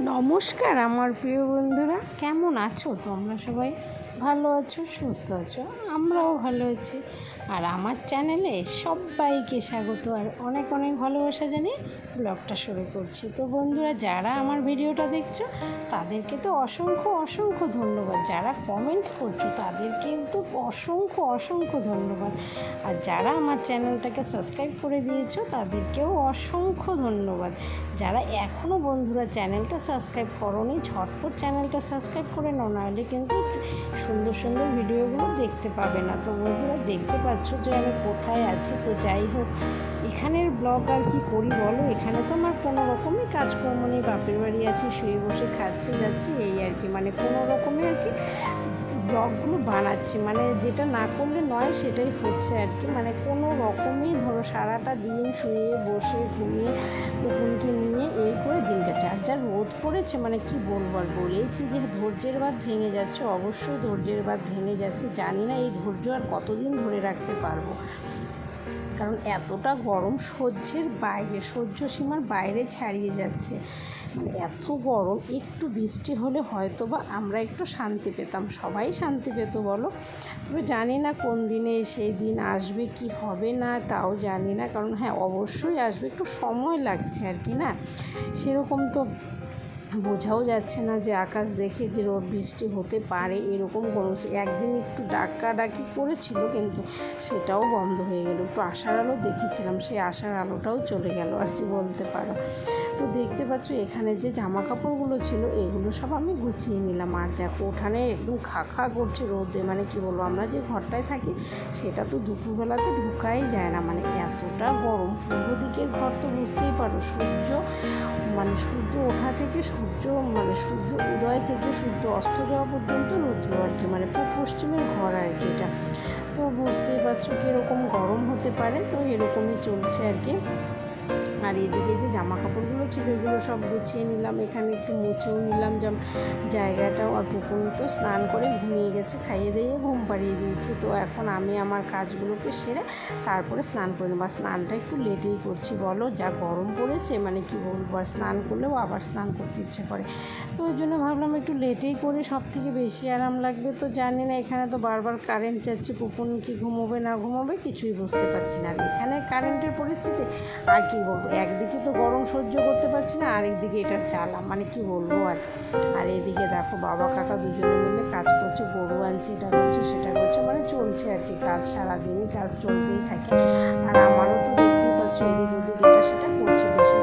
নমস্কার আমার প্রিয় বন্ধুরা। কেমন আছো তোমরা সবাই? ভালো আছো, সুস্থ আছো? আমরাও ভালো আছি। আর আমার চ্যানেলে সবাইকে স্বাগত আর অনেক অনেক ভালোবাসা জানিয়ে ব্লগটা শুরু করছি। তো বন্ধুরা, যারা আমার ভিডিওটা দেখছ, তাদেরকে তো অসংখ্য অসংখ্য ধন্যবাদ। যারা কমেন্টস করছ তাদের কিন্তু অসংখ্য অসংখ্য ধন্যবাদ। আর যারা আমার চ্যানেলটাকে সাবস্ক্রাইব করে দিয়েছ, তাদেরকেও অসংখ্য ধন্যবাদ। যারা এখনও বন্ধুরা চ্যানেলটা সাবস্ক্রাইব করনি, ঝটপট চ্যানেলটা সাবস্ক্রাইব করে নাও, নাহলে কিন্তু সুন্দর সুন্দর ভিডিওগুলো দেখতে পাবে না। তো বন্ধুরা, দেখতে পাচ্ছ যে আমি কোথায় আছি? তো যাই হোক, এখানের ব্লগ আর কি করি বলো? এখানে তো আমার কোনো রকমই কাজকর্ম নেই, বাপের বাড়ি আছি, শুয়ে বসে খাচ্ছি যাচ্ছি এই আর কি। মানে কোনো রকমে আর কি ব্লগগুলো বানাচ্ছি। মানে যেটা না করলে নয়, সেটাই হচ্ছে আর কি। মানে কোনো রকমই ধরো সারাটা দিন শুয়ে বসে ঘুমিয়ে পুকুনকে নিয়ে এই করে দিন রোদ করেছে মানে কি বলব আর বলেছি যে ধৈর্যের বাদ ভেঙে যাচ্ছে, অবশ্যই ধৈর্যের বাদ ভেঙে যাচ্ছে। জানি না এই ধৈর্য আর কতদিন ধরে রাখতে পারব। কারণ এতটা গরম সহ্যের বাইরে, সহ্য সীমার বাইরে ছাড়িয়ে যাচ্ছে। মানে এত গরম, একটু বৃষ্টি হলে হয়তো বা আমরা একটু শান্তি পেতাম। সবাই শান্তি পেত, বলো? তবে জানি না কোন দিনে সেই দিন আসবে, কি হবে না, তাও জানি না। কারণ হ্যাঁ অবশ্যই আসবে, একটু সময় লাগছে আর কি, না? সেরকম তো বোঝাও যাচ্ছে না যে আকাশ দেখে যে রোদ বৃষ্টি হতে পারে, এরকম কোনো। একদিন একটু ডাকাডাকি করেছিল কিন্তু সেটাও বন্ধ হয়ে গেল। একটু আশার আলো দেখেছিলাম, সেই আশার আলোটাও চলে গেল আর কি বলতে পারো। তো দেখতে পাচ্ছ এখানে যে জামা কাপড়গুলো ছিল, এগুলো সব আমি গুছিয়ে নিলাম। আর দেখো, ওখানে একদম খা করছে রোদে। মানে কি বলব, আমরা যে ঘরটায় থাকি, সেটা তো দুপুরবেলাতে ঢুকাই যায় না। মানে এতটা গরম, পূর্ব দিকের ঘর তো বুঝতেই পারো, সূর্য মানে সূর্য ওঠা থেকে সূর্য মানে সূর্য উদয় থেকে সূর্য অস্ত যাওয়া পর্যন্ত রৌদ্র আর কি মানে পশ্চিমের ঘর আর কি এটা। তো বুঝতেই পারছ কীরকম গরম হতে পারে, তো এরকমই চলছে আর কি। আর এদিকে যে জামা কাপড়গুলো ছিল এগুলো সব গুছিয়ে নিলাম। এখানে একটু মুছেও নিলাম। জায়গাটাও আর পুকুর তো স্নান করে ঘুমিয়ে গেছে, খাইয়ে দিয়ে ঘুম পাড়িয়ে দিয়েছি। তো এখন আমি আমার কাজগুলোকে সেরে তারপরে স্নান করে নেব। স্নানটা একটু লেটেই করছি। বলো, যা গরম পড়েছে মানে কি বলব? আর স্নান করলেও আবার স্নান করতে ইচ্ছে করে। তো ওই জন্য ভাবলাম একটু লেটেই করে সব থেকে বেশি আরাম লাগবে। তো জানি না, এখানে তো বারবার কারেন্ট যাচ্ছে। পুকুন কি ঘুমোবে, না ঘুমোবে কিছুই বুঝতে পারছি না। আর এখানে কারেন্টের পরিস্থিতি, আর কি বলব? একদিকে তো গরম সহ্য করতে পারছি না, আরেকদিকে এটার চালা। মানে কি বলব আর? আর এদিকে দেখো বাবা, কাকা দুজনে মিলে কাজ করছে, গরু আনছে, এটা করছে, সেটা করছে মানে চলছে আর কি কাজ, সারাদিনই কাজ চলতেই থাকে। আর আমারও তো দেখতেই পাচ্ছ এদিক ওদিক এটা সেটা করছে বেশি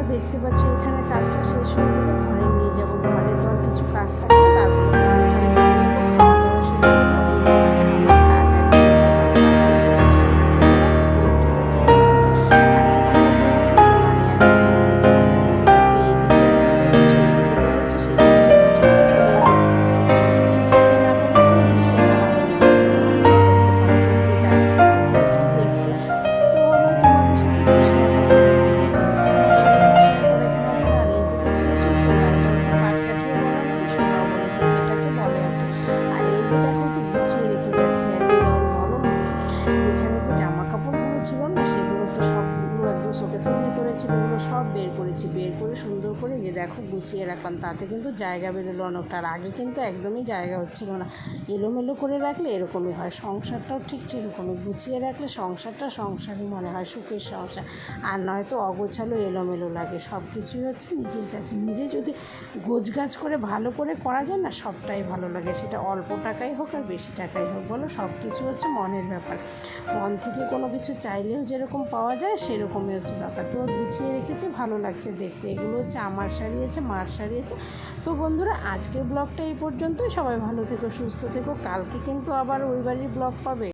বন্ধুরা দেখতে পাচ্ছ এখানে কাজটা শেষ হয়ে গেলে ঘরে নিয়ে যাব। ঘরে তো আর কিছু কাজ থাকবে তারপরে বের করেছি, বের করে সুন্দর করে যে দেখো গুছিয়ে রাখলাম। তাতে কিন্তু জায়গা বেরোলো অনেকটা। আর আগে কিন্তু একদমই জায়গা হচ্ছিল না। এলোমেলো করে রাখলে এরকমই হয়। সংসারটাও ঠিক সেরকমই। গুছিয়ে রাখলে সংসারটা সংসারই মনে হয়, সুখের সংসার। আর নয়তো অগোছালো, এলোমেলো লাগে। সব কিছুই হচ্ছে নিজের কাছে। নিজে যদি গোছগাছ করে ভালো করে করা যায় না, সবটাই ভালো লাগে। সেটা অল্প টাকাই হোক আর বেশি টাকাই হোক বলো সব কিছু হচ্ছে মনের ব্যাপার। মন থেকে কোনো কিছু চাইলেও যেরকম পাওয়া যায়, সেরকমই হচ্ছে ব্যাপার। তো গুছিয়ে রেখেছে ভালো লাগছে দেখতে। এগুলো হচ্ছে আমার শাড়ি আছে, মার শাড়ি আছে। তো বন্ধুরা, আজকের ব্লগটা এই পর্যন্তই। সবাই ভালো থেকো, সুস্থ থেকো। কালকে কিন্তু আবার ওই বাড়ির ব্লগ পাবে।